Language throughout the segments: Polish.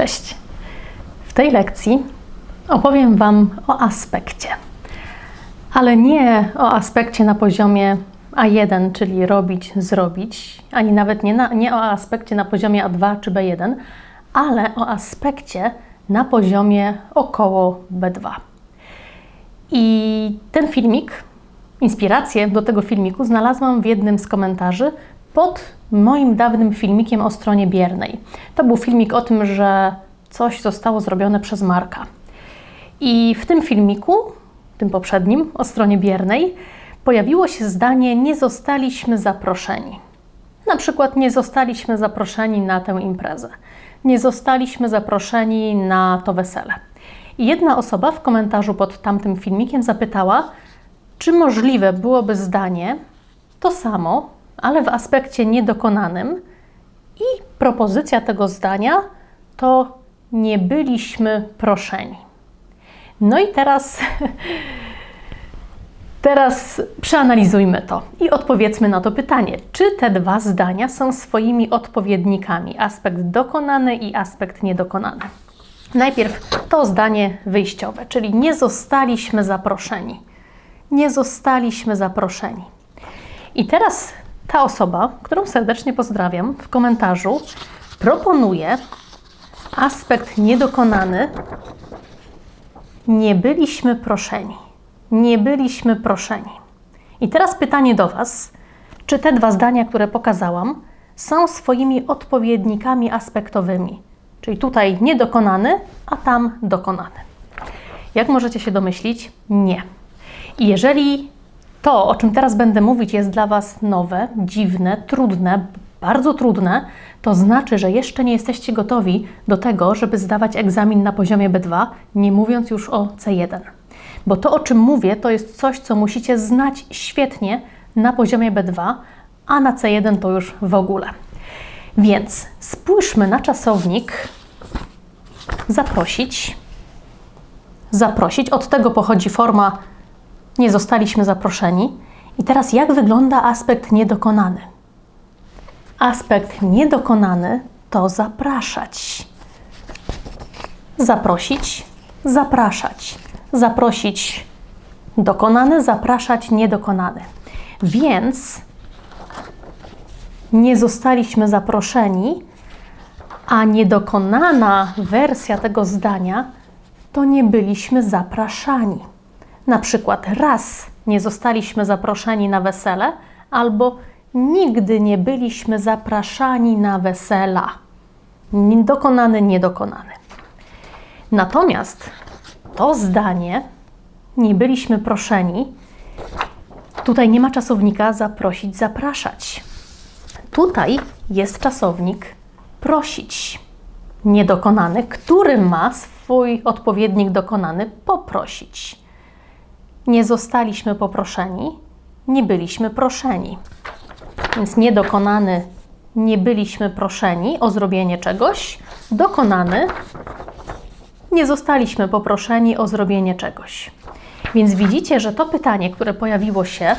Cześć. W tej lekcji opowiem Wam o aspekcie, ale nie o aspekcie na poziomie A1, czyli robić, zrobić, ani nawet nie, na, nie o aspekcie na poziomie A2 czy B1, ale o aspekcie na poziomie około B2. I ten filmik, inspirację do tego filmiku znalazłam w jednym z komentarzy pod moim dawnym filmikiem o stronie biernej. To był filmik o tym, że coś zostało zrobione przez Marka. I w tym filmiku, tym poprzednim, o stronie biernej, pojawiło się zdanie: Nie zostaliśmy zaproszeni. Na przykład, nie zostaliśmy zaproszeni na tę imprezę, nie zostaliśmy zaproszeni na to wesele. I jedna osoba w komentarzu pod tamtym filmikiem zapytała, czy możliwe byłoby zdanie to samo, ale w aspekcie niedokonanym. I propozycja tego zdania to nie byliśmy proszeni. No i teraz, teraz przeanalizujmy to i odpowiedzmy na to pytanie, czy te dwa zdania są swoimi odpowiednikami, aspekt dokonany i aspekt niedokonany. Najpierw to zdanie wyjściowe, czyli nie zostaliśmy zaproszeni. Nie zostaliśmy zaproszeni. I teraz ta osoba, którą serdecznie pozdrawiam, w komentarzu proponuje aspekt niedokonany. Nie byliśmy proszeni. Nie byliśmy proszeni. I teraz pytanie do Was: czy te dwa zdania, które pokazałam, są swoimi odpowiednikami aspektowymi? Czyli tutaj niedokonany, a tam dokonany. Jak możecie się domyślić, nie. I jeżeli to, o czym teraz będę mówić, jest dla Was nowe, dziwne, trudne, bardzo trudne, to znaczy, że jeszcze nie jesteście gotowi do tego, żeby zdawać egzamin na poziomie B2, nie mówiąc już o C1. Bo to, o czym mówię, to jest coś, co musicie znać świetnie na poziomie B2, a na C1 to już w ogóle. Więc spójrzmy na czasownik zaprosić. Zaprosić, od tego pochodzi forma nie zostaliśmy zaproszeni. I teraz jak wygląda aspekt niedokonany? Aspekt niedokonany to zapraszać. Zaprosić, zapraszać. Zaprosić dokonany, zapraszać niedokonany. Więc nie zostaliśmy zaproszeni, a niedokonana wersja tego zdania to nie byliśmy zapraszani. Na przykład raz nie zostaliśmy zaproszeni na wesele, albo nigdy nie byliśmy zapraszani na wesela. Dokonany, niedokonany. Natomiast to zdanie, nie byliśmy proszeni, tutaj nie ma czasownika zaprosić, zapraszać. Tutaj jest czasownik prosić, niedokonany, który ma swój odpowiednik dokonany poprosić. Nie zostaliśmy poproszeni, nie byliśmy proszeni. Więc niedokonany, nie byliśmy proszeni o zrobienie czegoś, dokonany, nie zostaliśmy poproszeni o zrobienie czegoś. Więc widzicie, że to pytanie, które pojawiło się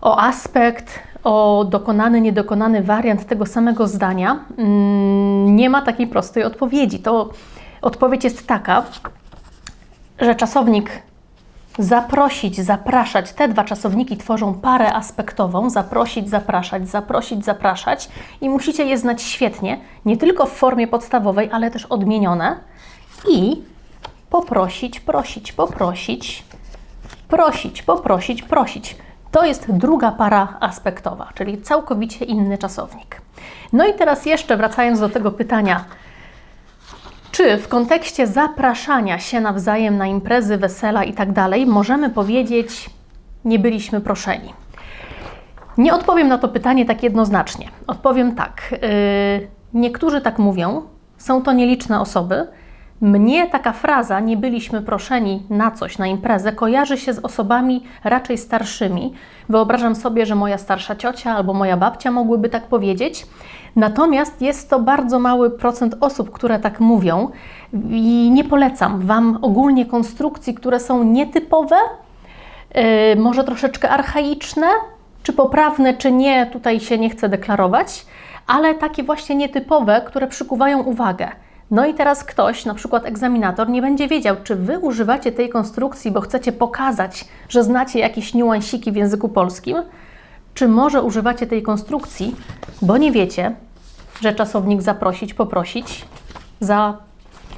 o aspekt, o dokonany, niedokonany wariant tego samego zdania, mm, nie ma takiej prostej odpowiedzi. To odpowiedź jest taka, że czasownik zaprosić, zapraszać. Te dwa czasowniki tworzą parę aspektową: zaprosić, zapraszać, zaprosić, zapraszać. I musicie je znać świetnie, nie tylko w formie podstawowej, ale też odmienione. I poprosić, prosić, poprosić, prosić, poprosić, prosić. To jest druga para aspektowa, czyli całkowicie inny czasownik. No i teraz jeszcze wracając do tego pytania, czy w kontekście zapraszania się nawzajem na imprezy, wesela i tak możemy powiedzieć, nie byliśmy proszeni? Nie odpowiem na to pytanie tak jednoznacznie. Odpowiem tak. Yy, niektórzy tak mówią, są to nieliczne osoby. Mnie taka fraza, nie byliśmy proszeni na coś, na imprezę, kojarzy się z osobami raczej starszymi. Wyobrażam sobie, że moja starsza ciocia albo moja babcia mogłyby tak powiedzieć. Natomiast jest to bardzo mały procent osób, które tak mówią i nie polecam Wam ogólnie konstrukcji, które są nietypowe, yy, może troszeczkę archaiczne, czy poprawne, czy nie, tutaj się nie chcę deklarować, ale takie właśnie nietypowe, które przykuwają uwagę. No i teraz ktoś, na przykład egzaminator, nie będzie wiedział, czy wy używacie tej konstrukcji, bo chcecie pokazać, że znacie jakieś niuansiki w języku polskim, czy może używacie tej konstrukcji, bo nie wiecie, że czasownik zaprosić, poprosić, za,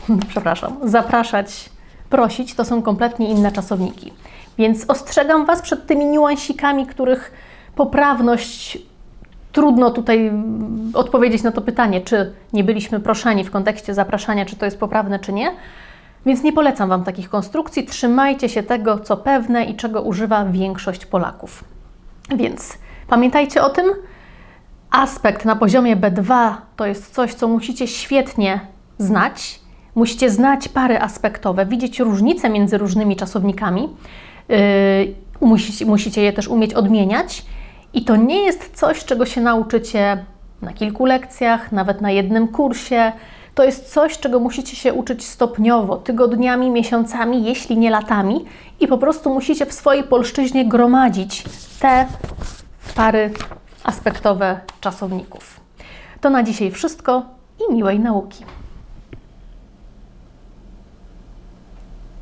przepraszam, zapraszać, prosić to są kompletnie inne czasowniki. Więc ostrzegam Was przed tymi niuansikami, których poprawność trudno tutaj odpowiedzieć na to pytanie, czy nie byliśmy proszeni w kontekście zapraszania, czy to jest poprawne, czy nie. Więc nie polecam Wam takich konstrukcji. Trzymajcie się tego, co pewne i czego używa większość Polaków. Więc pamiętajcie o tym. Aspekt na poziomie B2 to jest coś, co musicie świetnie znać. Musicie znać pary aspektowe, widzieć różnice między różnymi czasownikami. Yy, musicie, musicie je też umieć odmieniać. I to nie jest coś, czego się nauczycie na kilku lekcjach, nawet na jednym kursie. To jest coś, czego musicie się uczyć stopniowo, tygodniami, miesiącami, jeśli nie latami, i po prostu musicie w swojej polszczyźnie gromadzić te pary aspektowe czasowników. To na dzisiaj wszystko i miłej nauki.